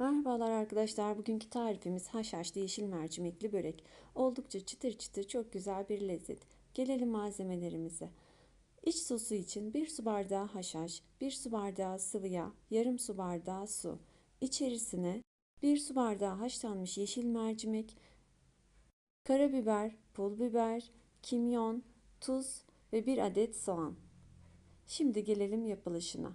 Merhabalar arkadaşlar. Bugünkü tarifimiz haşhaşlı yeşil mercimekli börek. Oldukça çıtır çıtır çok güzel bir lezzet. Gelelim malzemelerimize. İç sosu için 1 su bardağı haşhaş, 1 su bardağı sıvı yağ, yarım su bardağı su. İçerisine 1 su bardağı haşlanmış yeşil mercimek, karabiber, pul biber, kimyon, tuz ve 1 adet soğan. Şimdi gelelim yapılışına.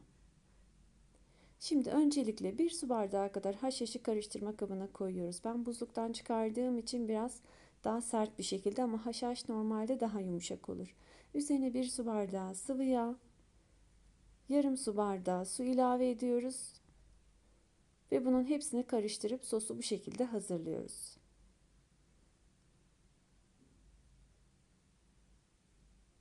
Şimdi öncelikle bir su bardağı kadar haşhaşı karıştırma kabına koyuyoruz. Ben buzluktan çıkardığım için biraz daha sert bir şekilde ama haşhaş normalde daha yumuşak olur. Üzerine bir su bardağı sıvı yağ, yarım su bardağı su ilave ediyoruz. Ve bunun hepsini karıştırıp sosu bu şekilde hazırlıyoruz.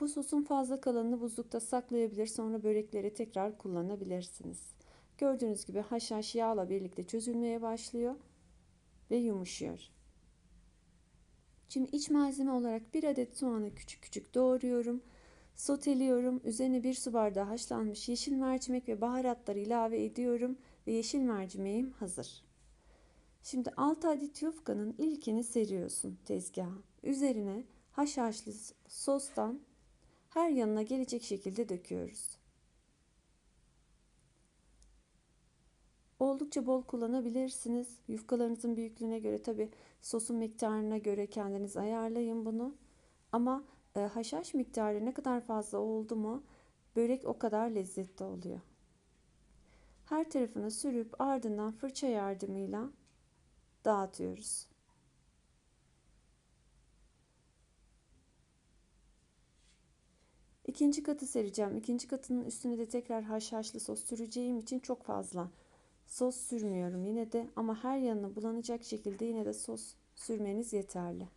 Bu sosun fazla kalanını buzlukta saklayabilir sonra böreklere tekrar kullanabilirsiniz. Gördüğünüz gibi haşhaş yağla birlikte çözülmeye başlıyor ve yumuşuyor. Şimdi iç malzeme olarak bir adet soğanı küçük küçük doğruyorum. Soteliyorum. Üzerine bir su bardağı haşlanmış yeşil mercimek ve baharatları ilave ediyorum ve yeşil mercimeğim hazır. Şimdi 6 adet yufkanın ilkini seriyorsun tezgaha. Üzerine haşhaşlı sostan her yanına gelecek şekilde döküyoruz. Oldukça bol kullanabilirsiniz. Yufkalarınızın büyüklüğüne göre tabi sosun miktarına göre kendiniz ayarlayın bunu. Ama e, haşhaş miktarı ne kadar fazla oldu mu börek o kadar lezzetli oluyor. Her tarafını sürüp ardından fırça yardımıyla dağıtıyoruz. İkinci katı sereceğim. İkinci katının üstüne de tekrar haşhaşlı sos süreceğim için çok fazla Sos sürmüyorum yine de ama her yanına bulanacak şekilde yine de sos sürmeniz yeterli.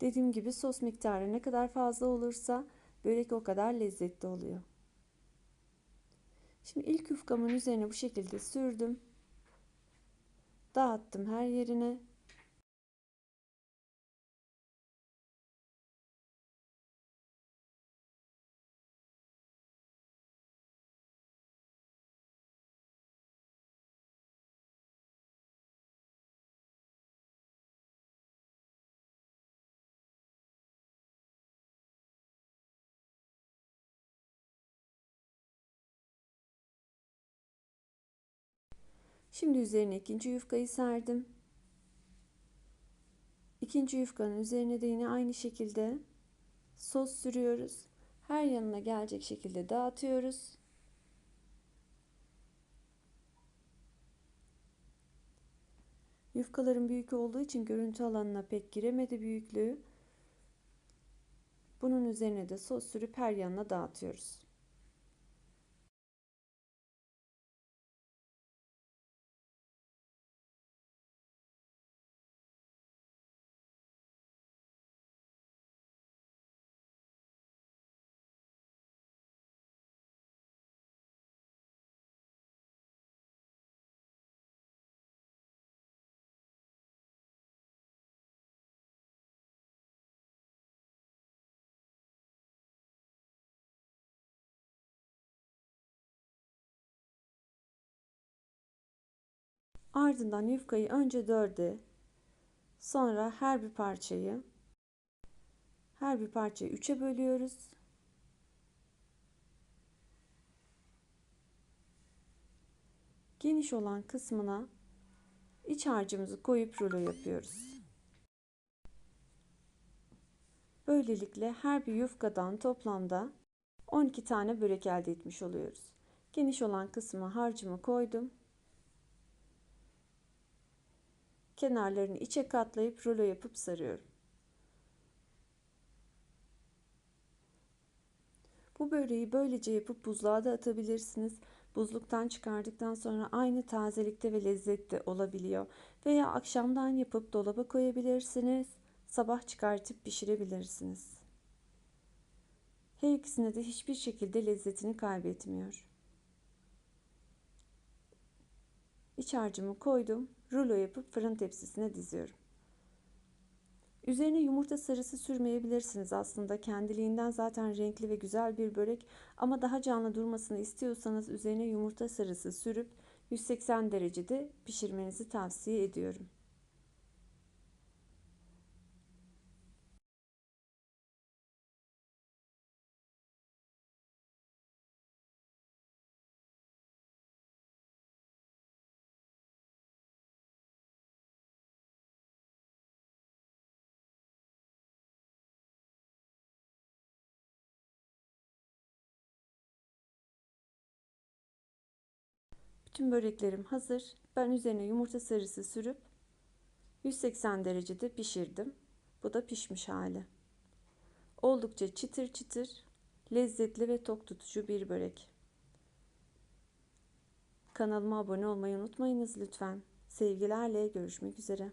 Dediğim gibi sos miktarı ne kadar fazla olursa börek o kadar lezzetli oluyor. Şimdi ilk yufkamın üzerine bu şekilde sürdüm. Dağıttım her yerine. Şimdi üzerine ikinci yufkayı serdim. İkinci yufkanın üzerine de yine aynı şekilde sos sürüyoruz. Her yanına gelecek şekilde dağıtıyoruz. Yufkaların büyük olduğu için görüntü alanına pek giremedi büyüklüğü. Bunun üzerine de sos sürüp her yanına dağıtıyoruz. Ardından yufkayı önce dörde, sonra her bir parçayı her bir parçayı üçe bölüyoruz. Geniş olan kısmına iç harcımızı koyup rulo yapıyoruz. Böylelikle her bir yufkadan toplamda 12 tane börek elde etmiş oluyoruz. Geniş olan kısmına harcımı koydum. Kenarlarını içe katlayıp rulo yapıp sarıyorum. Bu böreği böylece yapıp buzluğa da atabilirsiniz. Buzluktan çıkardıktan sonra aynı tazelikte ve lezzette olabiliyor. Veya akşamdan yapıp dolaba koyabilirsiniz. Sabah çıkartıp pişirebilirsiniz. Her ikisine de hiçbir şekilde lezzetini kaybetmiyor. İç harcımı koydum. Rulo yapıp fırın tepsisine diziyorum. Üzerine yumurta sarısı sürmeyebilirsiniz aslında. Kendiliğinden zaten renkli ve güzel bir börek ama daha canlı durmasını istiyorsanız üzerine yumurta sarısı sürüp 180 derecede pişirmenizi tavsiye ediyorum. Bütün böreklerim hazır. Ben üzerine yumurta sarısı sürüp 180 derecede pişirdim. Bu da pişmiş hali. Oldukça çıtır çıtır, lezzetli ve tok tutucu bir börek. Kanalıma abone olmayı unutmayınız lütfen. Sevgilerle görüşmek üzere.